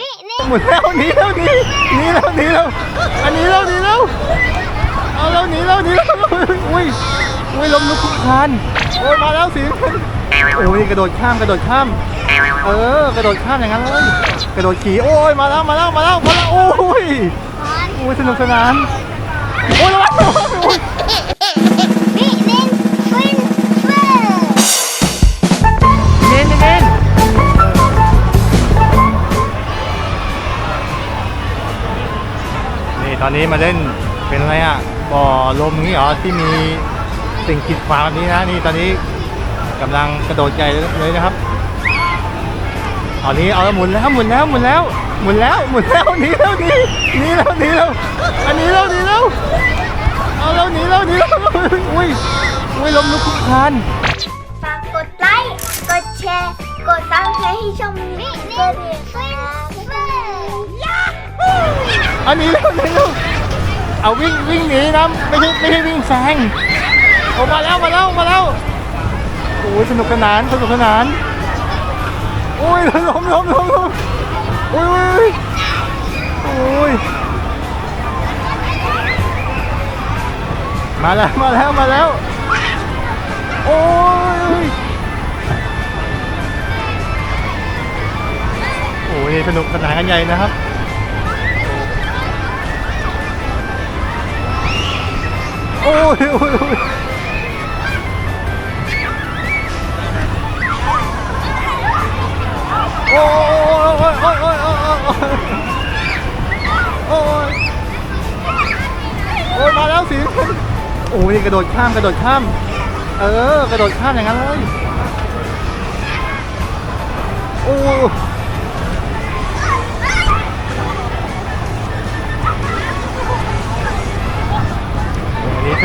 นี่นี่หมุนแล้วหนีแล้วหนีหนีแล้วหนีแล้วอันนี้แล้วหนีแล้วเอาแล้วหนีแล้วหนีแล้วอุ้ยอุ้ยลมลุกคลุกคลานโอ้ยมาแล้วสิโอ้ยกระโดดข้ามกระโดดข้าม เออกระโดดข้ามอย่างนั้นเลยกระโดดขี่โอ้ยมาแล้วมาแล้วมาแล้วมาแล้วโอ้ยโอ้ยสนุกสนานโอ้ยระวังระวังโอ้ย อนนี้มาเล่นเป็นอะไรอะบ่อลมนี้เหรอที่มีสิ่งกีดขวางแบบนี้นะนี่ตอนนี้กำลังกระโดดใหญ่เลยนะครับตอนนี้เอาแล้วหมุนแล้วหมุนแล้วหมุนแล้วหมุนแล้วหมุนแล้วหนีแล้วหนีหนีแล้วหนีแล้วอันนี้แล้วหนีแล้วเอาแล้วหนีแล้วหนีแล้วอุ้ยอุ้ยลมลุกคลุกคานฝากกดไลค์กดแชร์กดซับสไครต์ให้ช่องนี้นี่นี่ฟินฟินย อันนี้เร็วเร็วเอาวิ่งวิ่งหนีนะไม่ใช่ไม่ใช่วิ่งแซงโอ้มาแล้วมาแล้วมาแล้วโอ้ยสนุกสนานสนุกสนานโอ้ยล้มล้มล้มล้มโอ้ยโอ้ยโอ้ยมาแล้วมาแล้วมาแล้วโอ้ยโอ้ยสนุกสนานกันใหญ่นะครับ อุ้ยอุ้ยอุ้ยโอ้ยโอ้ยโอ้ยโอ้ยโอ้ยโอ้ยโอ้ยมาแล้วสิโอ้ยกระโดดข้ามกระโดดข้าม เออกระโดดข้ามอย่างนั้นเลยโอ้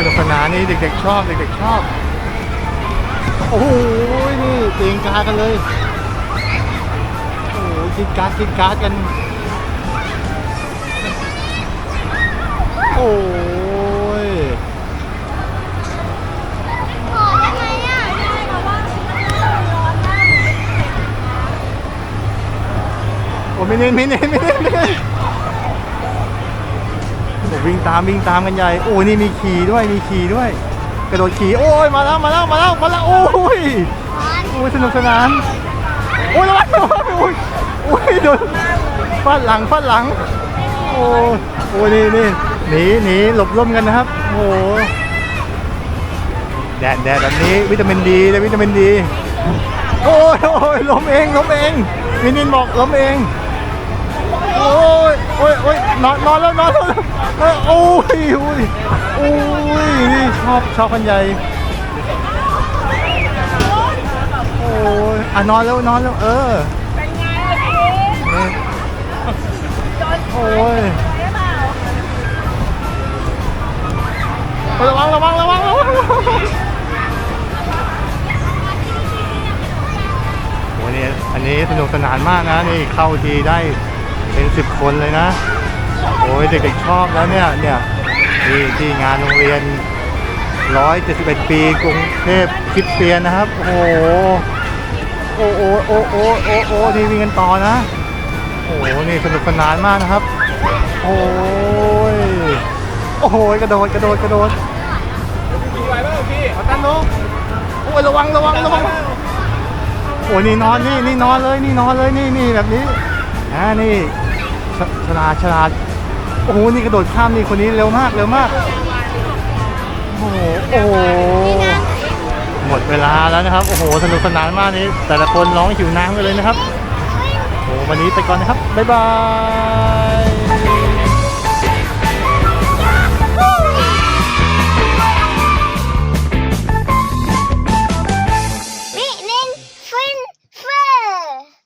สนุกสนานนี่เด็กๆชอบเด็กๆชอบ โอ้โหนี่เตียงกากันเลยโอ้โหกินการ์ดกินการ์ดกัน โอ้ยขอได้ไหมอะได้แต่ว่าร้อนมากโอ้ไม่เน้นไม่เน้นไม่เน้นไม่เน้น วิ่งตามวิ่งตามกันใหญ่โอ้นี่มีขี่ด้วยมีขี่ด้วย กระโดดขี่โอ้ยมาแล้วมาแล้วมาแล้วมาแล้วโอ้ยโอ้ยสนุกสนานโอ้ยระวังระวังโอ้ยโอ้ยโดนฟาดหลังฟาดหลังโอ้ยโอ้ยนี่นี่หนีหนีหลบร่มกันนะครับโอ้ยแดดแดดแบบนี้วิตามินดีเลยวิตามินดีโอ้ยโอ้ยล้มเองล้มเองมินินบอกล้มเอง โอ้ยโอ้ยโอ้ยนอนนอนแล้วนอนแล้วเออโอ้ยโอ้ยโอ้ยนี่ชอบชอบกันใหญ่โอ้ยอะนอนแล้วนอนแล้วเออเป็นไงนี่โอ้ยระวังระวังระวังระวังระวังโอ้ยนี่อันนี้สนุกสนานมากนะนี่เข้าทีได้ เป็นสิบคนเลยนะ โอ้ยเด็กๆชอบแล้วเนี่ยเนี่ยที่ที่งานโรงเรียน 171 ปีกรุงเทพคริสเตียนนะครับ โอ้โหโอ้โหโอ้โหโอ้โหนี่วิ่งกันต่อนะ โอ้โหนี่สนุกสนานมากนะครับ โอ้ยโอ้โหกระโดดกระโดดกระโดดเอาตั้งลงโอ้ยระวังระวังระวังโอ้ยนี่นอนนี่นี่นอนเลยนี่นอนเลยนี่นี่แบบนี้ อ่านี่ชชลาชลาโอ้โหนี่กระโดดข้ามนี่คนนี้เร็วมากเร็วมากโอ้โหโอ้โหหมดเวลาแล้วนะครับโอ้โหสนุกสนานมากนี้ แต่ละคนร้องหิวน้ำกันเลยนะครับโอ้วันนี้ไปก่อนนะครับบ๊ายบาย